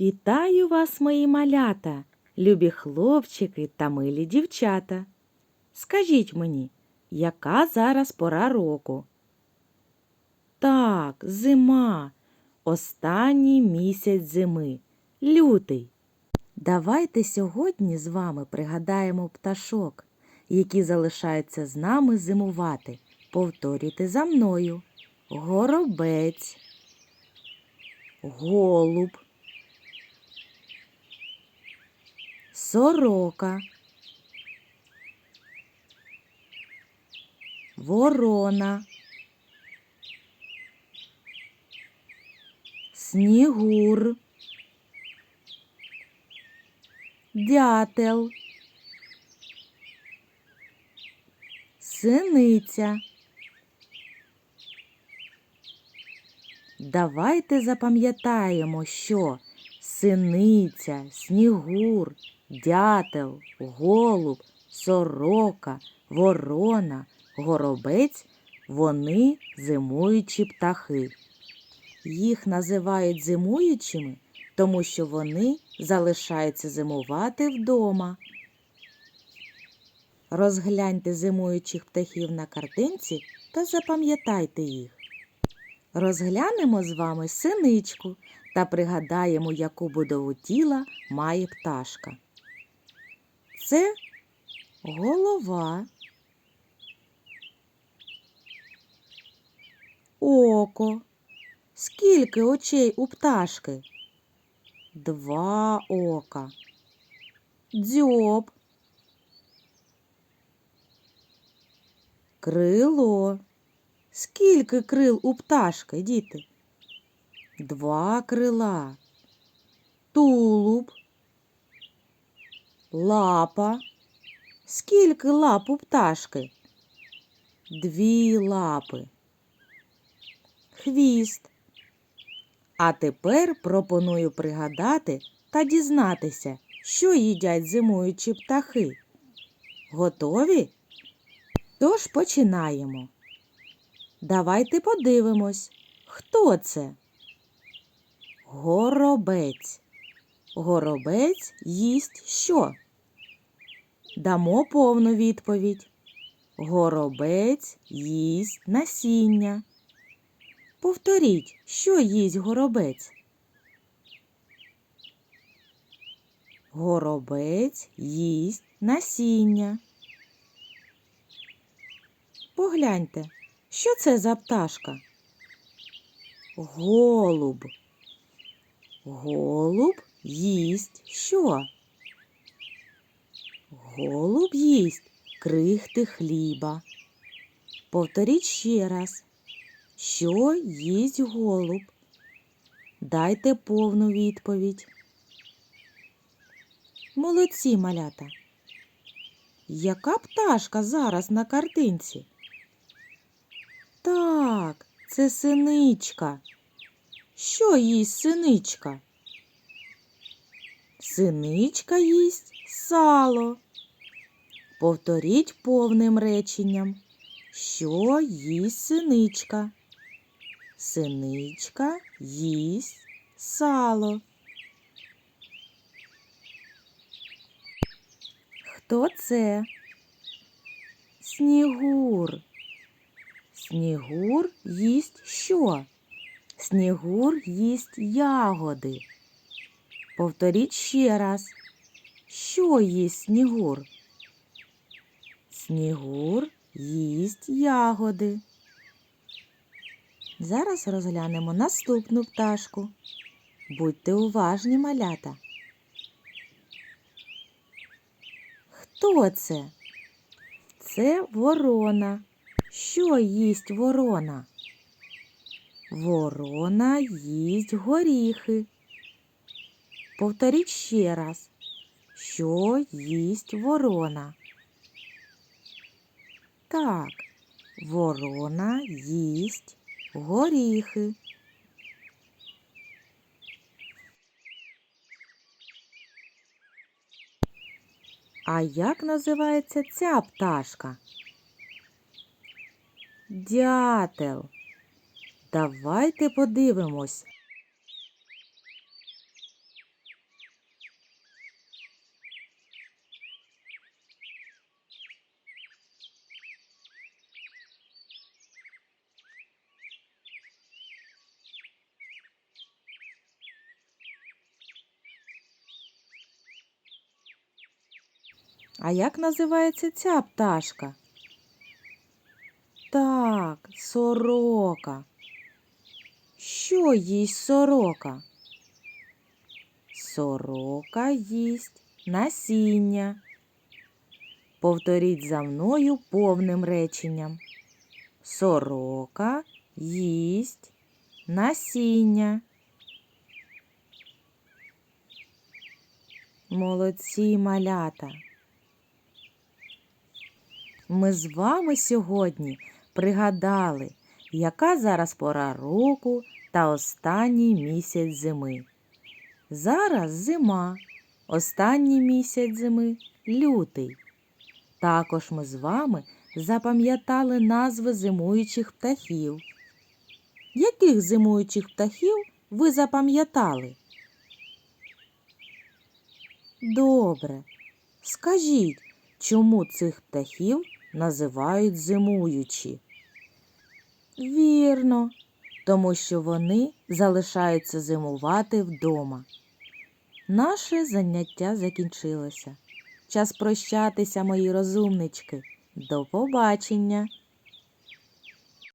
Вітаю вас, мої малята, любі хлопчики та милі дівчата. Скажіть мені, яка зараз пора року? Так, зима, останній місяць зими, лютий. Давайте сьогодні з вами пригадаємо пташок, які залишаються з нами зимувати. Повторюйте за мною. Горобець, голуб, сорока, ворона, снігур, дятел, синиця. Давайте запам'ятаємо, що синиця, снігур, дятел, голуб, сорока, ворона, горобець вони зимуючі птахи. Їх називають зимуючими, тому що вони залишаються зимувати вдома. Розгляньте зимуючих птахів на картинці та запам'ятайте їх. Розглянемо з вами синичку та пригадаємо, яку будову тіла має пташка. Це голова, око. Скільки очей у пташки? Два ока. Дзьоб. Крило. Скільки крил у пташки, діти? Два крила. Тулуб. Лапа. Скільки лап у пташки? Дві лапи. Хвіст. А тепер пропоную пригадати та дізнатися, що їдять зимуючі птахи. Готові? Тож починаємо. Давайте подивимось, хто це? Горобець. Горобець їсть що? Дамо повну відповідь. Горобець їсть насіння. Повторіть, що їсть горобець? Горобець їсть насіння. Погляньте, що це за пташка? Голуб. Голуб їсть що? Голуб їсть крихти хліба. Повторіть ще раз. Що їсть голуб? Дайте повну відповідь. Молодці малята. Яка пташка зараз на картинці? Так, це синичка. Що їсть синичка? Синичка їсть сало. Повторіть повним реченням. Що їсть синичка? Синичка їсть сало. Хто це? Снігур. Снігур їсть що? Снігур їсть ягоди. Повторіть ще раз. Що їсть снігур? Снігур їсть ягоди. Зараз розглянемо наступну пташку. Будьте уважні, малята. Хто це? Це ворона. Що їсть ворона? Ворона їсть горіхи. Повторіть ще раз. Що їсть ворона? Так, ворона їсть горіхи. А як називається ця пташка? Дятел. Давайте подивимось. А як називається ця пташка? Так, сорока. Що їсть сорока? Сорока їсть насіння. Повторіть за мною повним реченням. Сорока їсть насіння. Молодці малята. Ми з вами сьогодні пригадали, яка зараз пора року та останній місяць зими. Зараз зима, останній місяць зими лютий. Також ми з вами запам'ятали назви зимуючих птахів. Яких зимуючих птахів ви запам'ятали? Добре. Скажіть, чому цих птахів називають зимуючі? Вірно, тому що вони залишаються зимувати вдома. Наше заняття закінчилося. Час прощатися, мої розумнички. До побачення!